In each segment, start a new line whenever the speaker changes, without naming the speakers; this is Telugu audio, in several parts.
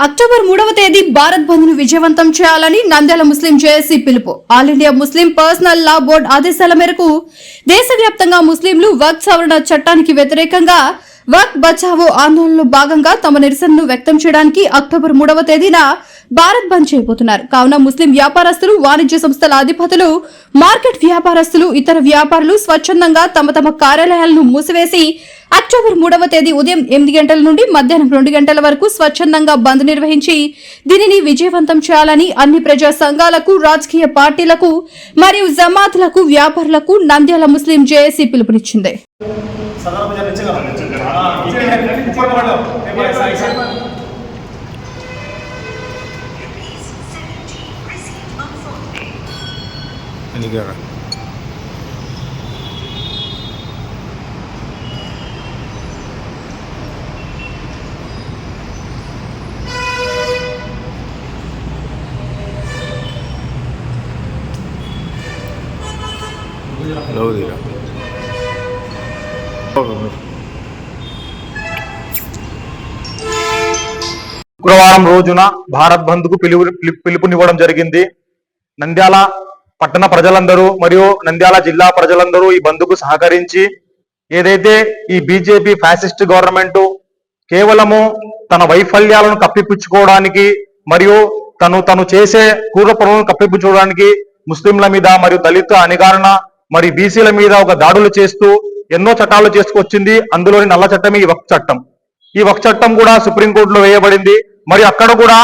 అక్టోబర్ మూడవ తేదీ భారత్ బంద్ను విజయవంతం చేయాలని నంద్యాల ముస్లిం జేఏసీ పిలుపు. All India Muslim Personal Law Board ఆదేశాల మేరకు దేశవ్యాప్తంగా ముస్లింలు వర్క్ సవరణ చట్టానికి వ్యతిరేకంగా వర్క్ బచావో ఆందోళనలో భాగంగా తమ నిరసనను వ్యక్తం చేయడానికి అక్టోబర్ మూడవ తేదీన భారత్ బంద్ చేయబోతున్నారు. కావున ముస్లిం వ్యాపారస్తులు వాణిజ్య సంస్థల అధిపతులు మార్కెట్ వ్యాపారస్తులు ఇతర వ్యాపారులు స్వచ్ఛందంగా తమ తమ కార్యాలయాలను మూసివేసి అక్టోబర్ మూడవ తేదీ ఉదయం ఎనిమిది గంటల నుండి మధ్యాహ్నం రెండు గంటల వరకు స్వచ్ఛందంగా బంద్ నిర్వహించి దీనిని విజయవంతం చేయాలని అన్ని ప్రజా సంఘాలకు రాజకీయ పార్టీలకు మరియు జమాత్లకు వ్యాపారులకు నంద్యాల ముస్లిం జేఏసీ పిలుపునిచ్చింది.
Nigara. Lodira.
శుక్రవారం రోజున భారత్ బంద్కు పిలుపు- పిలుపునివ్వడం జరిగింది నంద్యాల పట్టణ ప్రజలందరూ మరియు నంద్యాల జిల్లా ప్రజలందరూ ఈ బంద్ సహకరించి ఏదైతే ఈ బీజేపీ ఫ్యాసిస్ట్ గవర్నమెంట్ కేవలము తన వైఫల్యాలను కప్పిపుచ్చుకోవడానికి మరియు తను తను చేసే క్రూర పనులను కప్పిపుచ్చుకోవడానికి ముస్లింల మీద మరియు దళిత అణిగారణ మరి బీసీల మీద ఒక దాడులు చేస్తూ ఎన్నో చట్టాలు చేసుకొచ్చింది. అందులోని నల్ల చట్టమే ఈ వక్ చట్టం. ఈ వక్ చట్టం కూడా సుప్రీంకోర్టులో వేయబడింది. మరి అక్కడ కూడా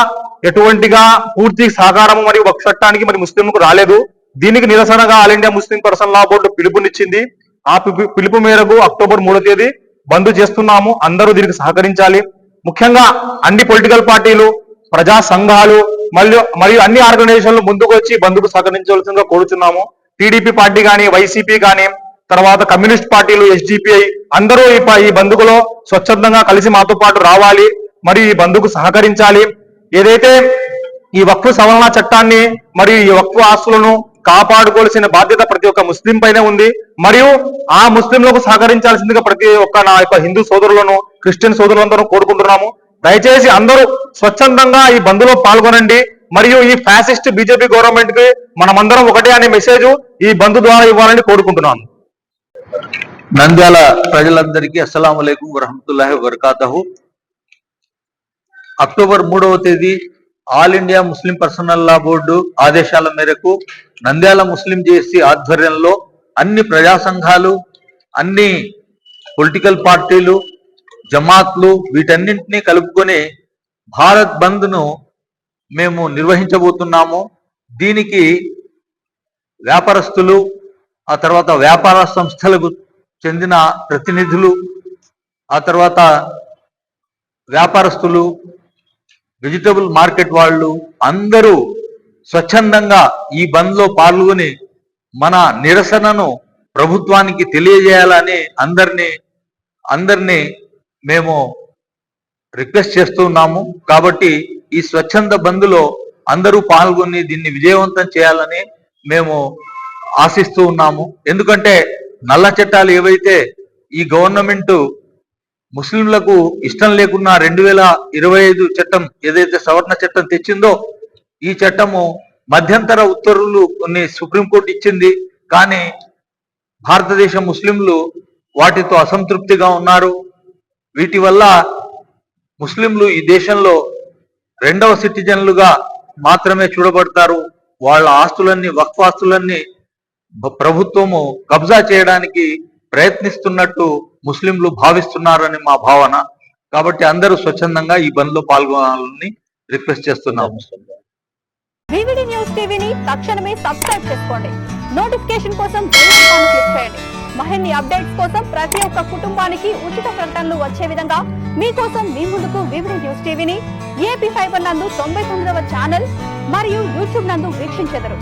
ఎటువంటిగా పూర్తి సహకారం మరియు వక్ చట్టానికి మరి ముస్లింలకు రాలేదు. దీనికి నిరసనగా All India Muslim Person Law Board పిలుపునిచ్చింది. ఆ పిలుపు- పిలుపు మేరకు అక్టోబర్ మూడో తేదీ బంద్ చేస్తున్నాము. అందరూ దీనికి సహకరించాలి. ముఖ్యంగా అన్ని పొలిటికల్ పార్టీలు ప్రజా సంఘాలు మరియు మరియు అన్ని ఆర్గనైజేషన్లు ముందుకు వచ్చి బంద్కు సహకరించవలసిందిగా కోరుచున్నాము. టీడీపీ పార్టీ కానీ వైసీపీ కానీ తర్వాత కమ్యూనిస్ట్ పార్టీలు ఎస్డిపిఐ అందరూ ఈ ఈ బంధుకులో స్వచ్ఛందంగా కలిసి మాతో పాటు రావాలి. మరియు ఈ బంధుకు సహకరించాలి. ఏదైతే ఈ వక్ఫ్ సవరణ చట్టాన్ని మరియు ఈ వక్ఫ్ ఆస్తులను కాపాడుకోవాల్సిన బాధ్యత ప్రతి ఒక్క ముస్లిం పైనే ఉంది. మరియు ఆ ముస్లింలకు సహకరించాల్సిందిగా ప్రతి ఒక్క నా యొక్క హిందూ సోదరులను క్రిస్టియన్ సోదరులందరూ కోరుకుంటున్నాము. దయచేసి అందరూ స్వచ్ఛందంగా ఈ బంద్లో పాల్గొనండి. మరియు ఈ ఫ్యాసిస్ట్ బీజేపీ గవర్నమెంట్కి మనమందరం ఒకటే అనే మెసేజ్ ఈ బంద్ ద్వారా ఇవ్వాలని కోరుకుంటున్నాను.
నంద్యాల ప్రజలందరికీ అస్సలం అయికం వరహమతుల్లాహి అక్టోబర్ మూడవ తేదీ All India Muslim Personal Law Board ఆదేశాల మేరకు నంద్యాల ముస్లిం జేసీ ఆధ్వర్యంలో అన్ని ప్రజా సంఘాలు అన్ని పొలిటికల్ పార్టీలు జమాత్లు వీటన్నింటినీ కలుపుకొని భారత్ బంద్ను మేము నిర్వహించబోతున్నాము. దీనికి వ్యాపారస్తులు ఆ తర్వాత వ్యాపార సంస్థలకు చెందిన ప్రతినిధులు ఆ తర్వాత వ్యాపారస్తులు వెజిటబుల్ మార్కెట్ వాళ్ళు అందరూ స్వచ్ఛందంగా ఈ బంద్లో పాల్గొని మన నిరసనను ప్రభుత్వానికి తెలియజేయాలని అందరినీ అందరినీ మేము రిక్వెస్ట్ చేస్తున్నాము కాబట్టి ఈ స్వచ్ఛంద బంద్లో అందరూ పాల్గొని దీన్ని విజయవంతం చేయాలని మేము ఆశిస్తూ ఉన్నాము. ఎందుకంటే నల్ల చట్టాలు ఏవైతే ఈ గవర్నమెంట్ ముస్లింలకు ఇష్టం లేకున్నా రెండు వేల ఇరవై ఐదు చట్టం ఏదైతే సవరణ చట్టం తెచ్చిందో ఈ చట్టము మధ్యంతర ఉత్తర్వులు కొన్ని సుప్రీంకోర్టు ఇచ్చింది. కానీ భారతదేశ ముస్లింలు వాటితో అసంతృప్తిగా ఉన్నారు. వీటి వల్ల ముస్లింలు ఈ దేశంలో రెండవ సిటిజన్లుగా మాత్రమే చూడబడతారు. వాళ్ళ ఆస్తులన్నీ వక్ఫ్ ఆస్తులన్నీ ప్రభుత్వము కబ్జా చేయడానికి ప్రయత్నిస్తున్నట్టు ముస్లింలు భావిస్తున్నారని మా భావన. కాబట్టి అందరూ స్వచ్ఛందంగా ఈ బంద్లో పాల్గొనాలని రిక్వెస్ట్ చేస్తున్నాము.
వివిడి న్యూస్ టీవీని తక్షణమే సబ్స్క్రైబ్ చేసుకోండి. నోటిఫికేషన్ కోసం బెల్ ఐకాన్ క్లిక్ చేయండి. మరిన్ని అప్డేట్స్ కోసం ప్రతి ఒక్క కుటుంబానికి ఉచిత ప్రకటనలు వచ్చే విధంగా మీకోసం మీ ముందుకు వివిడి న్యూస్ టీవీని ఏపీ ఫైబర్ నందు తొంభై తొమ్మిదవ ఛానల్ మరియు యూట్యూబ్ నందు వీక్షించెదరు.